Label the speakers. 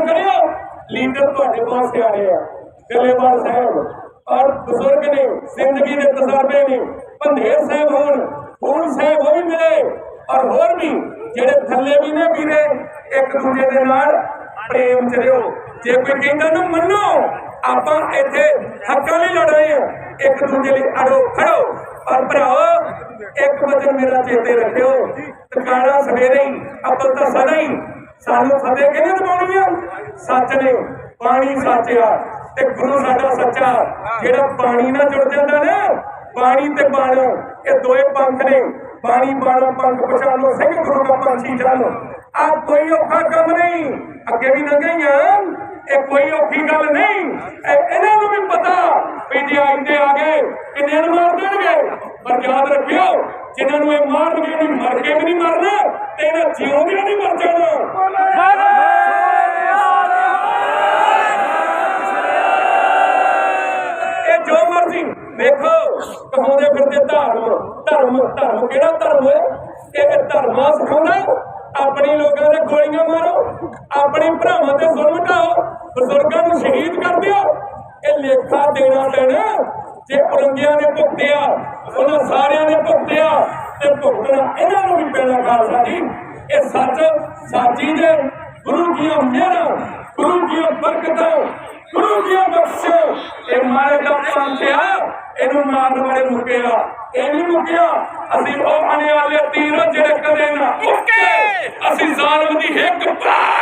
Speaker 1: ਕਰਿਓ। ਲੀਡਰ ਤੁਹਾਡੇ ਪਾਸੇ ਆ ਆ ਗੱਲੇਵਾਲ ਸਾਹਿਬ। ਔਰ ਬਜ਼ੁਰਗ ਨੇ, ਜ਼ਿੰਦਗੀ ਦੇ ਤਜਰਬੇ ਨੇ ਪੰਧੇਰ ਸਾਹਿਬ ਹੋਣ ਫੂਲ ਸਾਹਿਬ ਉਹ ਮਿਲੇ ਔਰ ਹੋਰ ਵੀ ਜਿਹੜੇ ਥੱਲੇ ਵੀ ਨੇ ਵੀਰੇ, ਇੱਕ ਦੂਜੇ ਦੇ ਨਾਲ ਪ੍ਰੇਮ ਚ ਰਿਓ ਜੇ ਕੋਈ ਕਹਿੰਦਾ ਨਾ, ਮੰਨੋ, ਆਪਾਂ ਇੱਥੇ ਹੱਕਾਂ ਲਈ ਲੜ ਰਹੇ ਆ। ਇੱਕ ਦੂਜੇ ਲਈ ਅੜੋ ਖੜੋ। ਔਰ ਭਰਾਓ, ਇੱਕ ਵਚਨ ਮੇਰਾ ਚੇਤੇ ਰੱਖਿਓ। ਟਿਕਾਣਾ ਸਵੇਰੇ ਹੀ ਅੱਬਲ ਤਾਂ ਸਦਾ ਹੀ ਸਾਨੂੰ ਫਤਿਹ ਕਿਹਨੇ ਦਿਵਾਉਣੀ ਆ? ਸੱਚ ਨੇ ਪਾਣੀ ਸੱਚਿਆ ਤੇ ਗੁਰੂ ਸਾਡਾ ਸੱਚਾ ਜਿਹੜਾ ਪਾਣੀ ਨਾਲ ਜੁੜ ਜਾਂਦਾ ਨਾ ਪਾਣੀ ਤੇ ਬਾਣ ਇਹ ਦੋਏ ਪੰਖ ਨੇ। ਪਾਣੀ ਬਾਣਾ ਪੰਖ ਪਛਾਣੋ ਸਿੰਘ ਗੁਰੂ ਦਾ ਪੰਛੀ ਚੱਲ ਆ ਕੋਈ ਔਖਾ ਕੰਮ ਨਹੀਂ। ਅੱਗੇ ਵੀ ਲੰਘਈਆਂ ਇਹ ਕੋਈ ਔਖੀ ਗੱਲ ਨਹੀਂ। ਇਹ- ਇਹਨਾਂ ਨੂੰ ਵੀ ਪਤਾ ਵੀ ਜੇ ਆਉਂਦੇ ਆ ਗਏ ਕਿੰਨੇ ਨੂੰ ਯਾਦ ਰੱਖਿਓ, ਜਿਨ੍ਹਾਂ ਨੂੰ ਇਹ ਮਾਰਨਗੇ ਨਹੀਂ ਮਰ ਕੇ ਵੀ ਨਹੀਂ ਮਰਨਾ, ਤੇ ਇਹਨਾਂ ਜਿਉਂਦਿਆਂ ਨਹੀਂ ਮਰ ਜਾਣਾ। ਇਹ ਜੋ ਮਰਜ਼ੀ ਵੇਖੋ ਕਹਾਉਂਦੇ ਫਿਰਦੇ ਧਰਮ ਧਰਮ ਧਰਮ ਕਿਹੜਾ ਧਰਮ ਹੈ? ਇਹ ਧਰਮਾਂ ਸਿਖਾਉਣਾ, ਆਪਣੇ ਲੋਕਾਂ ਦੇ ਗੋਲੀਆਂ ਮਾਰੋ, ਆਪਣੇ ਭਰਾਵਾਂ ਤੇ ਜ਼ੁਲਮ ਢਾਓ ਬਜ਼ੁਰਗਾਂ ਨੂੰ ਸ਼ਹੀਦ ਕਰ ਦਿਓ, ਇਹ ਲੇਖਾ ਦੇਣਾ ਪੈਣਾ। ਜੇ ਔਰੰਗਿਆਂ ਨੇ ਭੁਗਤਿਆ ਉਹਨਾਂ ਸਾਰਿਆਂ ਨੇ ਭੁਗਤਿਆ ਤੇ ਭੁਗਤਣਾ ਇਹਨਾਂ ਨੂੰ ਵੀ ਪੈਣਾ ਖਾਲਸਾ ਜੀ। ਇਹ ਸੱਚ, ਸਾਚੀ ਦੇ ਗੁਰੂ ਦੀਆਂ ਮਿਹਰਾਂ, ਗੁਰੂ ਦੀਆਂ ਬਰਕਤਾਂ, ਗੁਰੂ ਦੀਆਂ ਬਖਸ਼ਿਸ਼ ਇਹ ਮਾਰੇ ਦਾ ਪੰਥਿਆ ਇਹਨੂੰ ਮਾਰਨ ਵਾਲੇ ਮੁਕਿਆ ਇਹ ਨਹੀਂ ਮੁਕਿਆ, ਅਸੀਂ ਉਹ ਆਣੇ ਵਾਲੇ ਤੀਰ ਜਿਹੜੇ ਕਦੇ ਨਾ ਮੁੱਕੇ। ਅਸੀਂ ਜ਼ਾਲਮ ਦੀ ਹਿੱਕ ਪਾੜ